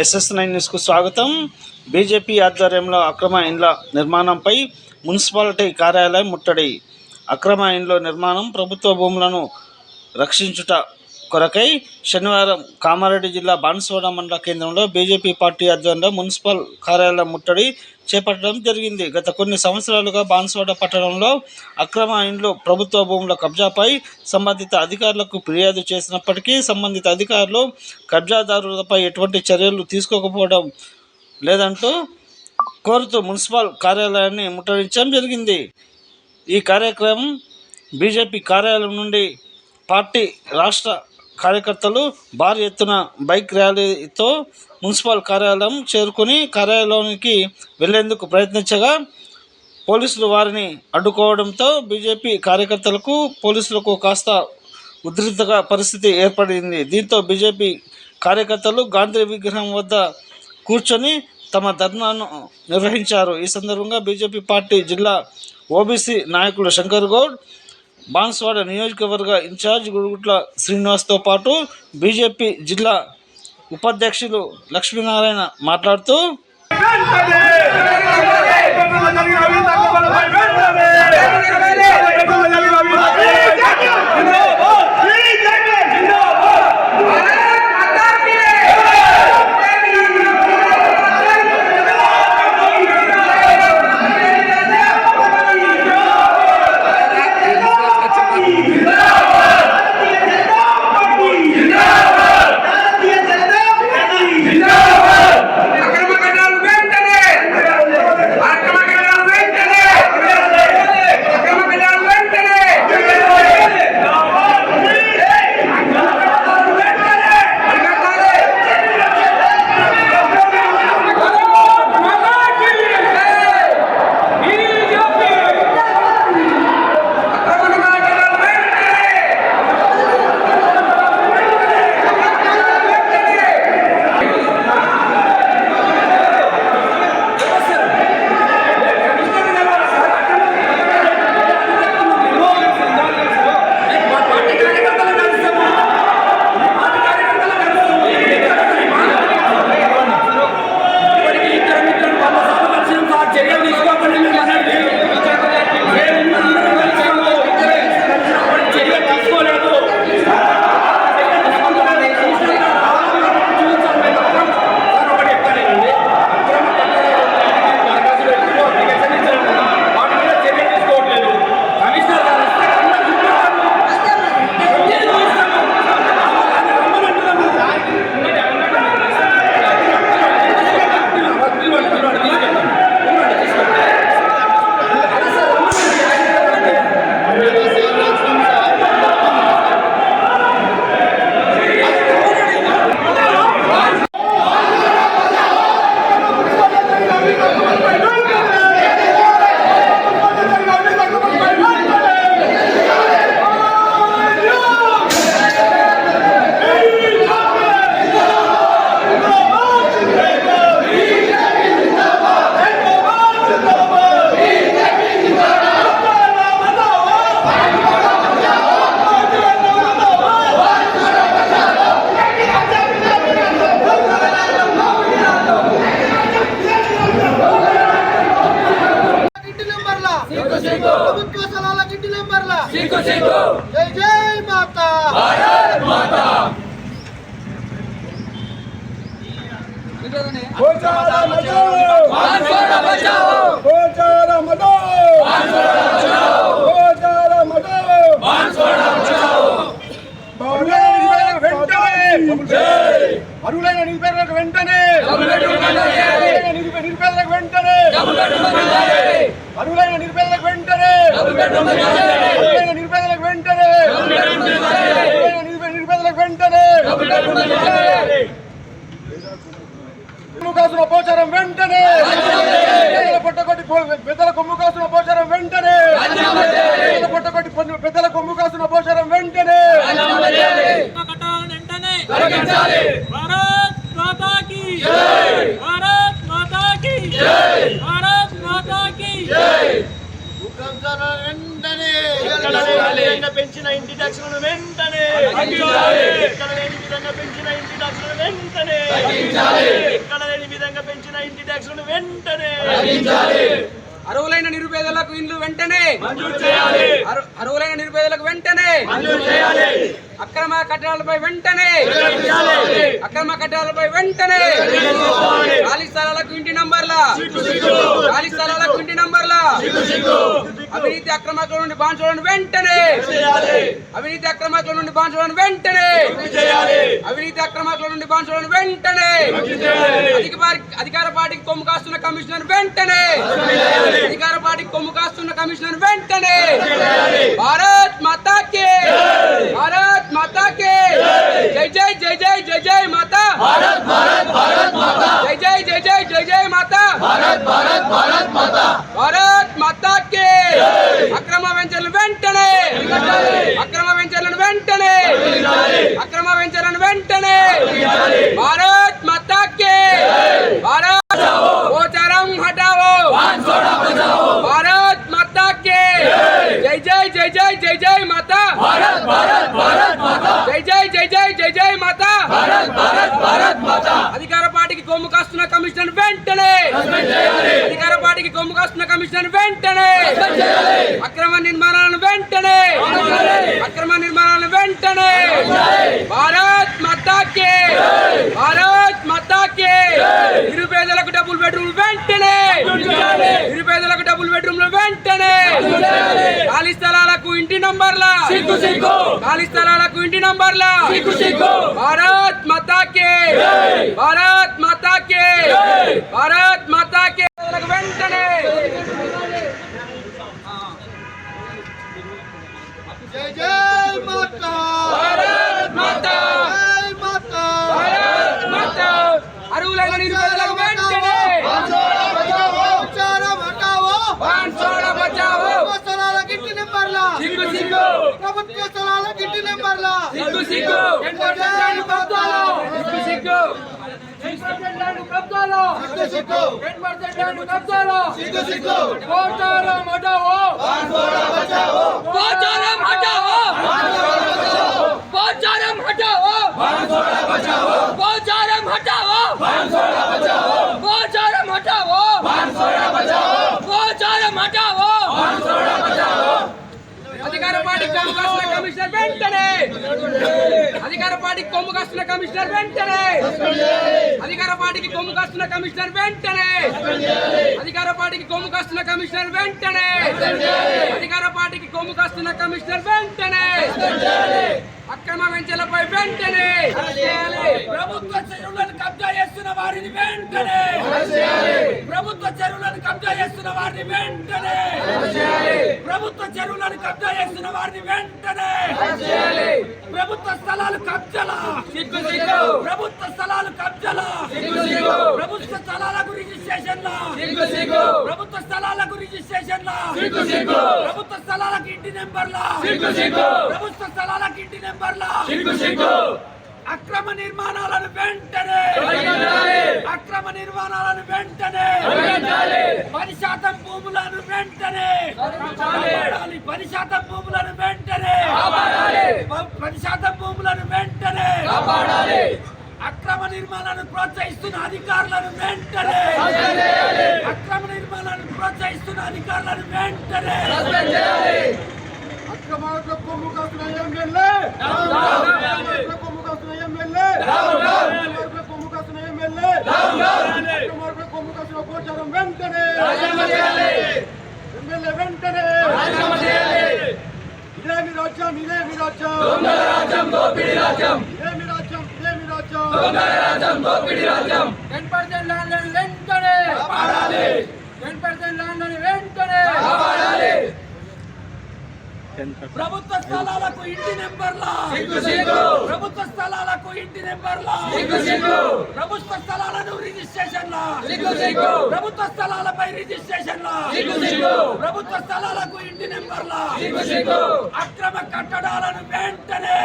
SS nine న్యూస్కు స్వాగతం. BJP ఆధ్వర్యంలో అక్రమ ఇండ్ల నిర్మాణంపై మున్సిపాలిటీ కార్యాలయం ముట్టడి. అక్రమ ఇండ్ల నిర్మాణం ప్రభుత్వ భూములను రక్షించుట కొరకై శనివారం కామారెడ్డి జిల్లా బాన్సువాడ మండల కేంద్రంలో బీజేపీ పార్టీ ఆధ్వర్యంలో మున్సిపల్ కార్యాలయం ముట్టడి చేపట్టడం జరిగింది. గత కొన్ని సంవత్సరాలుగా బాన్సువాడ పట్టణంలో అక్రమ ఇండ్లు ప్రభుత్వ భూముల కబ్జాపై సంబంధిత అధికారులకు ఫిర్యాదు చేసినప్పటికీ సంబంధిత అధికారులు కబ్జాదారులపై ఎటువంటి చర్యలు తీసుకోకపోవడం లేదంటూ కోరుతూ మున్సిపల్ కార్యాలయాన్ని ముట్టడించడం జరిగింది. ఈ కార్యక్రమం బీజేపీ కార్యాలయం నుండి పార్టీ రాష్ట్ర కార్యకర్తలు భారీ ఎత్తున బైక్ ర్యాలీతో మున్సిపల్ కార్యాలయం చేరుకుని కార్యాలయానికి వెళ్ళేందుకు ప్రయత్నించగా పోలీసులు వారిని అడ్డుకోవడంతో బీజేపీ కార్యకర్తలకు పోలీసులకు కాస్త ఉద్రిక్తగా పరిస్థితి ఏర్పడింది. దీంతో బీజేపీ కార్యకర్తలు గాంధీ విగ్రహం వద్ద కూర్చొని తమ ధర్నాను నిర్వహించారు. ఈ సందర్భంగా బీజేపీ పార్టీ జిల్లా ఓబీసీ నాయకులు శంకర్ గౌడ్ బాన్స్వాడ నియోజకవర్గ ఇన్ఛార్జ్ గురుగుట్ల శ్రీనివాస్తో పాటు బీజేపీ జిల్లా ఉపాధ్యక్షులు లక్ష్మీనారాయణ మాట్లాడుతూ అక్రమకాండాలు ప్రభుత్వ స్థలాల గిట్టి నెంబర్ల జై జై మాత. అరువులైన నిరుపేదలకు వెంటనే అరువులైన నిరుపే- నిరుపేదలకు వెంటనే! అరువులైన నిరుపేదలకు వెంటనే! అరువులైన నిరుపేదలకు వెంటనే! అరువులైన నిరుపే- నిరుపేదలకు వెంటనే! కొమ్ము కాసిన అపోచారం వెంటనే! పుట్టగొట్టి పెద్దల కొమ్ము కాసిన అపోచారం వెంటనే! పుట్టగొట్టి పెద్దల కొమ్ము కాసిన అపోచారం వెంటనే! పెంచిన ఇంటి టక్స్లను వెంటనే! ఇక్కడ లేని విధంగా పెంచిన ఇంటి టక్స్లను వెంటనే! ఇక్కడ ఇంటి ట్యాక్సులను వెంటనే. అర్హులైన నిరుపేదలకు ఇండ్లు వెంటనే. అర్హులైన నిరుపేదలకు వెంటనే. అక్రమ కట్టడాలపై వెంటనే అక్రమ కట్టడాలపై వెంటనే ఖాళీ స్థలాలకు ఇంటి నంబర్ల? ఖాళీ స్థలాలకు ఇంటి నంబర్ల? అవినీతి అక్రమాల నుండి బాంచులను వెంటనే. అవినీతి అక్రమాల నుండి బాంచులను వెంటనే. అవినీతి అక్రమాల నుండి బాంచులను వెంటనే. అధికార పార్టీకి కొమ్ము కాస్తున్న కమిషనర్ వెంటనే. అధికార పార్టీకి కొమ్ము కాస్తున్న కమిషనర్ వెంటనే. భారత్ మాతా కే భారత్ జై జై జై జై జై జై మాతా భారత్ భారత్ భారత్ మాతా జై జై జై జై జై జై మాతా భారత్ భారత్ భారత్ మాతా భారత్ మాతా కే అక్రమ వెంచర్లు వెంటనే అక్రమ వెంచర్లను వెంటనే అక్రమ వెంచర్లను వెంటనే భారత్ మాతా కే భారత్ గోచరం హటావో భారత్ మాతా కే జై జై జై జై జై జై మాతా భారత్ భారత్ భారత్ మాతా జై జై జై జై జై జై మాతా భారత్ భారత్ భారత్ మాతా అధికార పార్టీకి కొమ్ము కాస్తున్న కమిషన్ వెంటనే. అధికార పార్టీకి కొమ్ము కాస్తున్న కమిషన్ వెంటనే. అక్రమ నిర్మాణాలను వెంటనే. అక్రమ నిర్మాణాలను వెంటనే. భారత్ మతాకే. భారత్ మతాకే. నిరుపేదలకు డబుల్ బెడ్రూమ్ వెంటనే. నిరుపేదలకు డబుల్ బెడ్రూమ్లు వెంటనే. ఖాళీ స్థలాలకు ఇంటి నంబర్ల. ఖాళీ స్థలాలకు ఇంటి నంబర్ల. భారత్ మతాకే. భారత్ మాతా కే భారత్ మాతా కే వెంటనే జై జై మాతా భారత్ మాతా జై మాతా భారత్ మాతా అరువులైన నిరుపేదలకు వెంటనే ప్రచారం హటావో బాన్సోడ బచావో ప్రభుత్వ స్థలాలకు ఇంటి నెంబర్ల సిగ్గు సిగ్గు ప్రభుత్వ స్థలాలకు ఇంటి నెంబర్ల సిగ్గు సిగ్గు ల్యాండ్ కబ్జాలు సిగ్గు సిగ్గు సిగ్గు సిగ్గు సిగ్గు సిగ్గు పోచారం హటావో పోచారం హటావో పోచారం హటావో పోచారం హటావో పోచారం హటావో అధికార పార్టీ కొమ్ము కాస్తున్న కమిషనర్ వెంటనే అధికార పార్టీకి కొమ్ము కాస్తున్న కమిషనర్ వెంటనే. అధికార పార్టీకి కొమ్ము కాస్తున్న కమిషనర్ వెంటనే. అధికార పార్టీకి కొమ్ము కాస్తున్న కమిషనర్ వెంటనే. అధికార పార్టీకి కొమ్ము కాస్తున్న కమిషనర్ వెంటనే. అక్రమ వెంచలపై వెంటనే ప్రభుత్వ చెరువులను కబ్జా చేస్తున్న వారిని వెంటనే ప్రభుత్వ చెరువులను కబ్జా చేస్తున్న వారిని వెంటనే ప్రభుత్వ చెరువులను కబ్జా చేస్తున్న వారిని వెంటనే ప్రభుత్వ స్థలాలు కబ్జలా? ప్రభుత్వ స్థలాలు కబ్జలా? ప్రభుత్వ స్థలాలకు రిజిస్ట్రేషన్ల ప్రభుత్వ స్థలాలకు రిజిస్ట్రేషన్ల ప్రభుత్వ స్థలాలకు ఇంటి నెంబర్ల? ప్రభుత్వ నెంబర్ల సిగ్గు సిగ్గు అక్రమ నిర్మాణాలను వెంటనే. అక్రమ నిర్మాణాలను వెంటనే. పది శాతం భూములను వెంటనే. పది శాతం భూములను వెంటనే పది శాతం భూములను వెంటనే. అక్రమ నిర్మాణాలను ప్రోత్సహిస్తున్న అధికారులను వెంటనే అక్రమ నిర్మాణాలను ప్రోత్సహిస్తున్న అధికారులను వెంటనే సస్పెండ్ చేయాలి కొమ్ము కాస్తున్న ఎమ్మెల్యే కొమ్ము కాస్తున్న ఎమ్మెల్యే కొమ్ము కాస్తున్న ఎమ్మెల్యే కొమ్ము కాస్తున్న పోచారం వెంటనే ఎమ్మెల్యే వెంటనే రాజీనామా చేయాలి. ఇదేమి రాజ్యం ఇదేమి రాజ్యం రాజ్యం దోపిడీ రాజ్యం ఇదేమి రాజ్యం ఇదేమి రాజ్యం రాజ్యం దోపిడీ రాజ్యం టెన్ పర్సెంట్ వెంటనే వెంటనే ప్రభుత్వ స్థలాలకు ఇంటి నెంబర్ల? ప్రభుత్వ స్థలాలకు ఇంటి నెంబర్ల? ప్రభుత్వ స్థలాలను రిజిస్ట్రేషన్ల? ప్రభుత్వ స్థలాలపై రిజిస్ట్రేషన్ల? ప్రభుత్వ స్థలాలకు ఇంటి నెంబర్ల? అక్రమ కట్టడాలను వెంటనే.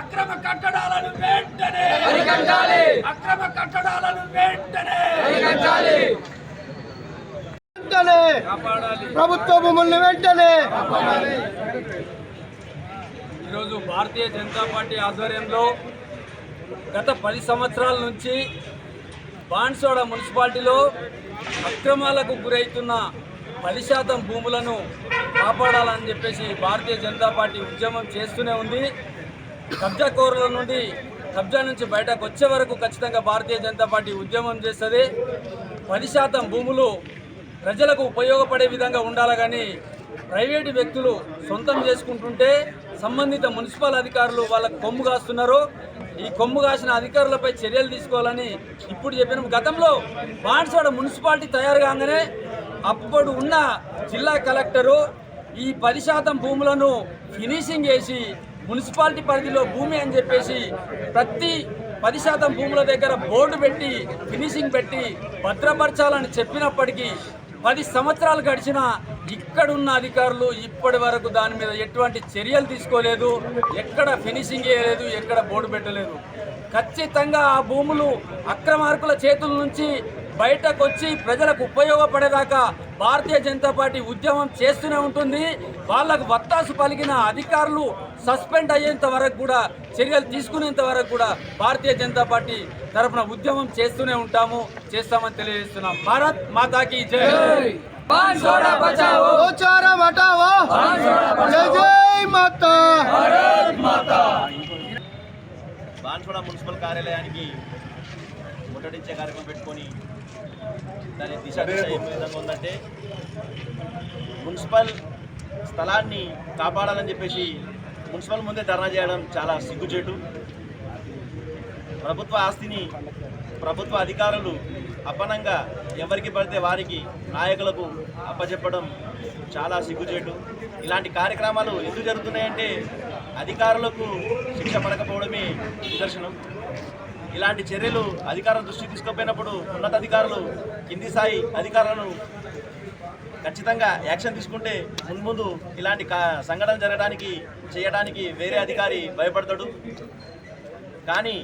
అక్రమ కట్టడాలను వెంటనే. అరికట్టాలి. అక్రమ కట్టడాలను వెంటనే. వెంటనే ప్రభుత్వ భూముల్ని వెంటనే ఈరోజు భారతీయ జనతా పార్టీ ఆధ్వర్యంలో గత పది సంవత్సరాల నుంచి బాన్సోడ మున్సిపాలిటీలో అక్రమాలకు గురవుతున్న పది శాతం భూములను కాపాడాలని చెప్పేసి భారతీయ జనతా పార్టీ ఉద్యమం చేస్తూనే ఉంది. కబ్జాకోరుల నుండి కబ్జా నుంచి బయటకు వచ్చే వరకు ఖచ్చితంగా భారతీయ జనతా పార్టీ ఉద్యమం చేస్తుంది. పది శాతం భూములు ప్రజలకు ఉపయోగపడే విధంగా ఉండాలి కానీ ప్రైవేటు వ్యక్తులు సొంతం చేసుకుంటుంటే సంబంధిత మున్సిపల్ అధికారులు వాళ్ళకు కొమ్ము కాస్తున్నారు. ఈ కొమ్ము కాసిన అధికారులపై చర్యలు తీసుకోవాలని ఇప్పుడు చెప్పిన. గతంలో బాన్స్వాడ మున్సిపాలిటీ తయారు కాగానే అప్పుడు ఉన్న జిల్లా కలెక్టరు ఈ పది శాతం భూములను ఫినిషింగ్ చేసి మున్సిపాలిటీ పరిధిలో భూమి అని చెప్పేసి ప్రతి పది శాతం భూముల దగ్గర బోర్డు పెట్టి ఫినిషింగ్ పెట్టి భద్రపరచాలని చెప్పినప్పటికీ పది సంవత్సరాలు గడిచిన ఇక్కడున్న అధికారులు ఇప్పటి వరకు దాని మీద ఎటువంటి చర్యలు తీసుకోలేదు. ఎక్కడ ఫినిషింగ్ చేయలేదు ఎక్కడ బోర్డు పెట్టలేదు. ఖచ్చితంగా ఆ భూములు అక్రమార్కుల చేతుల నుంచి బయటకు వచ్చి ప్రజలకు ఉపయోగపడేదాకా భారతీయ జనతా పార్టీ ఉద్యమం చేస్తూనే ఉంటుంది. వాళ్ళకు వత్తాసు పలికిన అధికారులు సస్పెండ్ అయ్యేంత వరకు కూడా చర్యలు తీసుకునేంత వరకు కూడా భారతీయ జనతా పార్టీ తరఫున ఉద్యమం చేస్తూనే ఉంటాము. చేస్తామని తెలియజేస్తున్నాం. భారత్ మాతాకి జై. గోచారం హటావో జై జై మాతా. బాన్సువాడ మున్సిపల్ కార్యాలయానికి ముట్టడించే కార్యక్రమం పెట్టుకొని దాని దిశ దిశ ఏ విధంగా ఉందంటే మున్సిపల్ స్థలాన్ని కాపాడాలని చెప్పేసి మున్సిపల్ ముందే ధర్నా చేయడం చాలా సిగ్గుచేటు. ప్రభుత్వ ఆస్తిని ప్రభుత్వ అధికారులు అపనంగా ఎవరికి పడితే వారికి నాయకులకు అప్పచెప్పడం చాలా సిగ్గుచేటు. ఇలాంటి కార్యక్రమాలు ఎందుకు జరుగుతున్నాయంటే అధికారులకు శిక్ష పడకపోవడమే నిదర్శనం. ఇలాంటి చర్యలు అధికారుల దృష్టికి తీసుకుపోయినప్పుడు ఉన్నతాధికారులు కింది స్థాయి అధికారులను ఖచ్చితంగా యాక్షన్ తీసుకుంటే మున్ముందు ఇలాంటి కా సంఘటన జరగడానికి చేయడానికి వేరే అధికారి భయపడతాడు. కానీ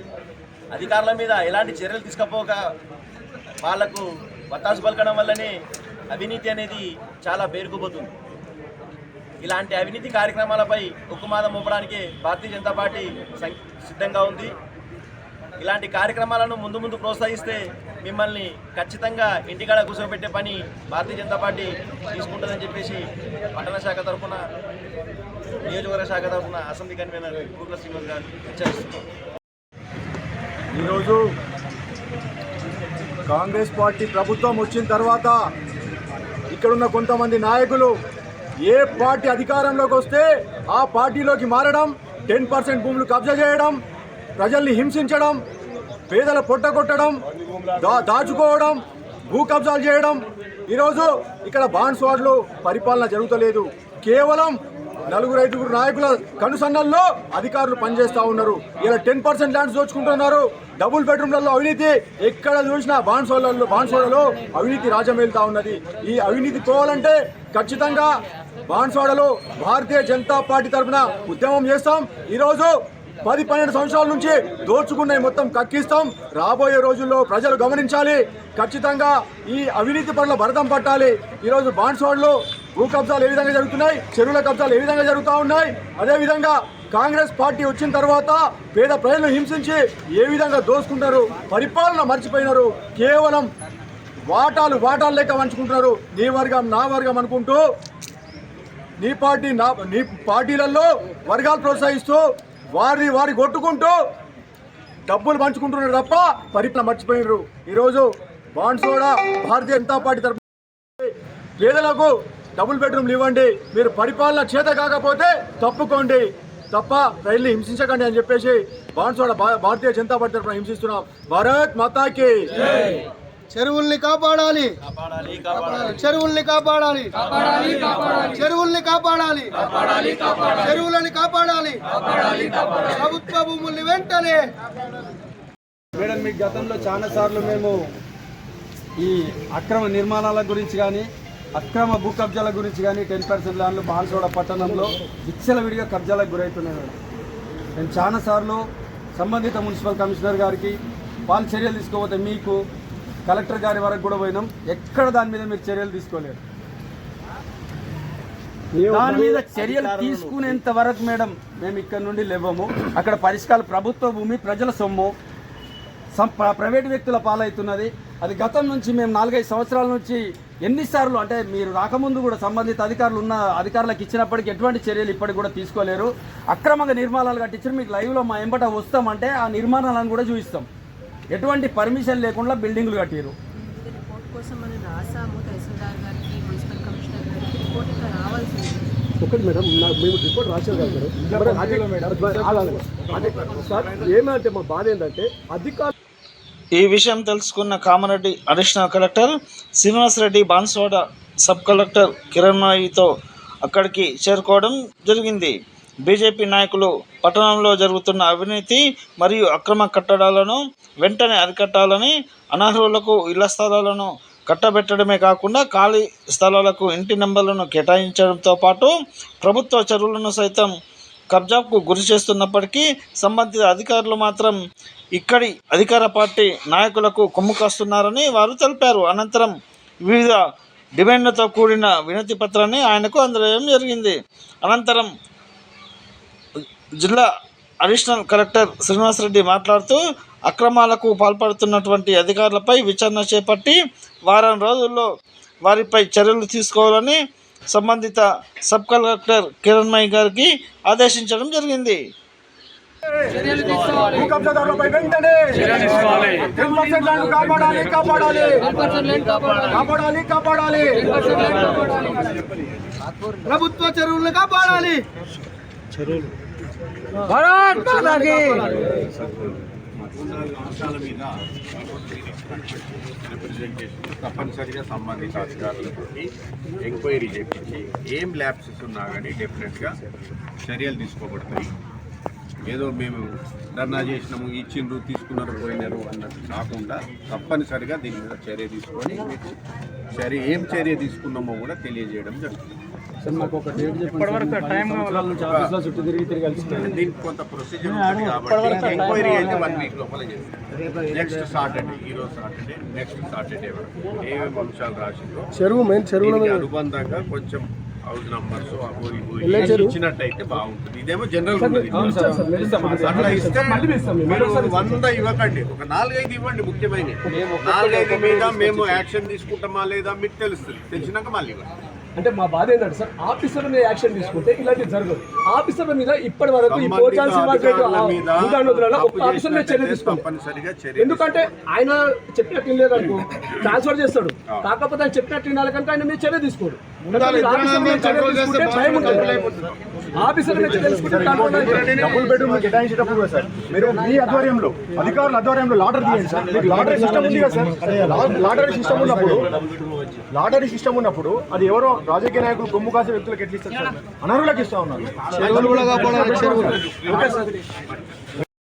అధికారుల మీద ఎలాంటి చర్యలు తీసుకపోక వాళ్ళకు వత్తాసు పలకడం వల్లనే అవినీతి అనేది చాలా పేరుకుపోతుంది. ఇలాంటి అవినీతి కార్యక్రమాలపై ఉక్కుమాదం మోపడానికే భారతీయ జనతా పార్టీ సిద్ధంగా ఉంది. ఇలాంటి కార్యక్రమాలను ముందు ముందు ప్రోత్సహిస్తే మిమ్మల్ని ఖచ్చితంగా ఇంటికాడ కూర్చోబెట్టే పని భారతీయ జనతా పార్టీ తీసుకుంటుందని చెప్పేసి పట్టణ శాఖ తరఫున నియోజకవర్గ శాఖ తరఫున అసెంబ్లీ కన్వీనర్ కూట్ల శ్రీనివాస్ గారు హెచ్చరిస్తున్నారు. ఈరోజు కాంగ్రెస్ పార్టీ ప్రభుత్వం వచ్చిన తర్వాత ఇక్కడున్న కొంతమంది నాయకులు ఏ పార్టీ అధికారంలోకి వస్తే ఆ పార్టీలోకి మారడం టెన్ పర్సెంట్ భూములు కబ్జా చేయడం ప్రజల్ని హింసించడం పేదల పొట్ట కొట్టడం దా దాచుకోవడం భూ కబ్జాలు చేయడం ఈరోజు ఇక్కడ బాండ్స్ వార్డులు పరిపాలన జరుగుతలేదు. కేవలం నలుగురు ఐదుగురు నాయకుల కనుసన్నల్లో అధికారులు పనిచేస్తూ ఉన్నారు. ఇలా టెన్ పర్సెంట్ ల్యాండ్స్ దోచుకుంటున్నారు. డబుల్ బెడ్రూమ్లలో అవినీతి ఎక్కడ చూసినా బాన్సోళ్ళలో బాన్సోడలో అవినీతి రాజమేలుతా ఉన్నది. ఈ అవినీతి పోవాలంటే ఖచ్చితంగా బాన్సోడలో భారతీయ జనతా పార్టీ తరఫున ఉద్యమం చేస్తాం. ఈరోజు పది పన్నెండు సంవత్సరాల నుంచి దోచుకున్నవి మొత్తం కక్కిస్తాం. రాబోయే రోజుల్లో ప్రజలు గమనించాలి. ఖచ్చితంగా ఈ అవినీతి పనుల భరతం పట్టాలి. ఈరోజు బాన్స్వాడ్లో భూ కబ్జాలు ఏ విధంగా జరుగుతున్నాయి? చెరువుల కబ్జాలు ఏ విధంగా జరుగుతూ ఉన్నాయి? అదేవిధంగా కాంగ్రెస్ పార్టీ వచ్చిన తర్వాత పేద ప్రజలను హింసించి ఏ విధంగా దోసుకుంటారు? పరిపాలన మర్చిపోయినారు. కేవలం వాటాలు వాటాలు లెక్క పంచుకుంటున్నారు. నీ వర్గం నా వర్గం అనుకుంటూ నీ పార్టీ నా నీ పార్టీలలో వర్గాలు ప్రోత్సహిస్తూ వారిని వారి కొట్టుకుంటూ డబ్బులు పంచుకుంటున్నారు తప్ప పరిపాలన మర్చిపోయినారు. ఈరోజు బాన్సోడా భారతీయ జనతా పార్టీ తరఫు పేదలకు డబుల్ బెడ్రూమ్లు ఇవ్వండి. మీరు పరిపాలన చేత కాకపోతే తప్పుకోండి. తప్ప రైల్ని హింసించకండి అని చెప్పేసి బాన్సోడ భారతీయ జనతా పార్టీ తరఫున హింసిస్తున్నాం. భారత్ మాతాకి. చెరువుల్ని కాపాడాలి. కాపాడాలి కాపాడాలి. చెరువుల్ని కాపాడాలి. చెరువుల్ని కాపాడాలి. చెరువులని కాపాడాలి. ప్రభుత్వ భూముల్ని వెంటనే. మేడం మీ గతంలో చాలా సార్లు మేము ఈ అక్రమ నిర్మాణాల గురించి కానీ అక్రమ భూ కబ్జాల గురించి కానీ టెన్ పర్సెంట్ ల్యాండ్లు బాన్సోడ పట్టణంలో విచ్చలవిడిగా కబ్జాలకు గురవుతున్నాయి మేడం. నేను చాలా సార్లు సంబంధిత మున్సిపల్ కమిషనర్ గారికి వాళ్ళు చర్యలు తీసుకోకపోతే మీకు కలెక్టర్ గారి వరకు కూడా పోయినాం. ఎక్కడ దాని మీద మీరు చర్యలు తీసుకోలేరు దాని మీద చర్యలు తీసుకునేంత వరకు మేడం మేము ఇక్కడ నుండి లేవము. అక్కడ పరిష్కారం ప్రభుత్వ భూమి ప్రజల సొమ్ము ప్రైవేట్ వ్యక్తుల పాలవుతున్నది అది గతం నుంచి మేము నాలుగైదు సంవత్సరాల నుంచి ఎన్నిసార్లు అంటే మీరు రాకముందు కూడా సంబంధిత అధికారులు ఉన్న అధికారులకు ఇచ్చినప్పటికీ ఎటువంటి చర్యలు ఇప్పటికి కూడా తీసుకోలేరు అక్రమంగా నిర్మాణాలు కట్టించారు మీకు లైవ్లో మా ఎంబట వస్తామంటే ఆ నిర్మాణాలను కూడా చూపిస్తాం ఎటువంటి పర్మిషన్ లేకుండా బిల్డింగ్లు కట్టారు రిపోర్ట్ కోసం మనం రాసాము తహసీల్దార్ గారికి మున్సిపల్ కమిషనర్ గారికి రిపోర్ట్ ఇంకా రావాల్సింది ఒకటి మేడం మేము రిపోర్ట్ రాసాం కదా మేడం మరి అది- ఆగాలి. అదే సార్ ఏమంటే మా బాధ ఏంటంటే అధికారులు ఈ విషయం తెలుసుకున్న Kamareddy additional collector Srinivasa Reddy Banswada sub collector Kiran మాయితో అక్కడికి చేరుకోవడం జరిగింది. బీజేపీ నాయకులు పట్టణంలో జరుగుతున్న అవినీతి మరియు అక్రమ కట్టడాలను వెంటనే అరికట్టాలని అనర్హులకు ఇళ్ళ స్థలాలను కట్టబెట్టడమే కాకుండా ఖాళీ స్థలాలకు ఇంటి నెంబర్లను కేటాయించడంతో పాటు ప్రభుత్వ చెరువులను సైతం కబ్జాకు గురి చేస్తున్నప్పటికీ సంబంధిత అధికారులు మాత్రం ఇక్కడి అధికార పార్టీ నాయకులకు కొమ్ము కాస్తున్నారని వారు తెలిపారు. అనంతరం వివిధ డిమాండ్లతో కూడిన వినతి పత్రాన్ని ఆయనకు అందజేయడం జరిగింది. అనంతరం జిల్లా అడిషనల్ కలెక్టర్ శ్రీనివాసరెడ్డి మాట్లాడుతూ అక్రమాలకు పాల్పడుతున్నటువంటి అధికారులపై విచారణ చేపట్టి వారం రోజుల్లో వారిపై చర్యలు తీసుకోవాలని సంబంధిత సబ్ కలెక్టర్ కిరణ్మయి గారికి ఆదేశించడం జరిగింది. భూ కబ్జాదారులపై వెంటనే టెన్ పర్సెంట్ ల్యాండ్ కాపాడాలి కాపాడాలి కాపాడాలి కాపాడాలి ప్రభుత్వ చెరువుల్ని కాపాడాలి అంశాల మీద రిప్రజెంటేషన్ తప్పనిసరిగా సంబంధిత అధికారులతో ఎంక్వైరీ చేపించి ఏం ల్యాబ్సెస్ ఉన్నా కానీ డెఫినెట్గా చర్యలు తీసుకోబడతాయి. ఏదో మేము ధర్నా చేసినాము ఇచ్చిండ్రు తీసుకున్నారు పోయినారు అన్నట్టు కాకుండా తప్పనిసరిగా దీని మీద చర్య తీసుకొని మీకు చర్య ఏం చర్య తీసుకున్నామో కూడా తెలియజేయడం జరుగుతుంది. దీనికి కొంత ప్రొసీజర్ ఉంటుంది కాబట్టి ఎంక్వైరీ అయితే వన్ వీక్ లోపల చేస్తాం? నెక్స్ట్ సాటర్డే ఈ రోజు సాటర్డే నెక్స్ట్ సాటర్డే వరకు ఏమేమి అంశాలు రాసిందో చెరువు మెయిన్ చెరువుల అనుబంధంగా కొంచెం హౌస్ నంబర్స్ అవి ఇవి ఇచ్చినట్టయితే బాగుంటుంది. ఇదేమో జనరల్ ఉన్నది. అట్లా ఇస్తే మీరు వంద ఇవ్వకండి. ఒక నాలుగైదు ఇవ్వండి ముఖ్యమైన నాలుగైదు మీద మేము యాక్షన్ తీసుకుంటామా లేదా మీకు తెలుస్తుంది. తెలిసినాక మళ్ళీ ఇవ్వండి. అంటే మా బాధ ఏంటంటే సార్ ఆఫీసర్ల మీద యాక్షన్ తీసుకుంటే ఇలాంటివి జరగదు. ఆఫీసర్ల మీద ఇప్పటి వరకు ఈ పోచాల్సి ఒక ఆఫీసర్ మీద చర్య తీసుకోండి. ఎందుకంటే ఆయన చెప్పినట్టు వినలేదు అనుకో ట్రాన్స్ఫర్ చేస్తాడు. కాకపోతే ఆయన చెప్పినట్టు వినాలి కనుక ఆయన మీద చర్య తీసుకోడు. ఆఫీసర్ మీద చర్య తీసుకుంటే భయం ఉంటుంది. ఆఫీసర్. డబుల్ బెడ్రూమ్ కేటాయించేటప్పుడు సార్ మీరు మీ ఆధ్వర్యంలో అధికారుల ఆధ్వర్యంలో లాటరీ తీయండి సార్. మీకు లాటరీ సిస్టమ్ ఉంది కదా సార్. లాటరీ సిస్టమ్ ఉన్నప్పుడు లాటరీ సిస్టమ్ ఉన్నప్పుడు అది ఎవరో రాజకీయ నాయకులు కొమ్ము కాసే వ్యక్తులకు ఎట్లా ఇస్తారు సార్? అనర్హులకు ఇస్తా ఉన్నారు.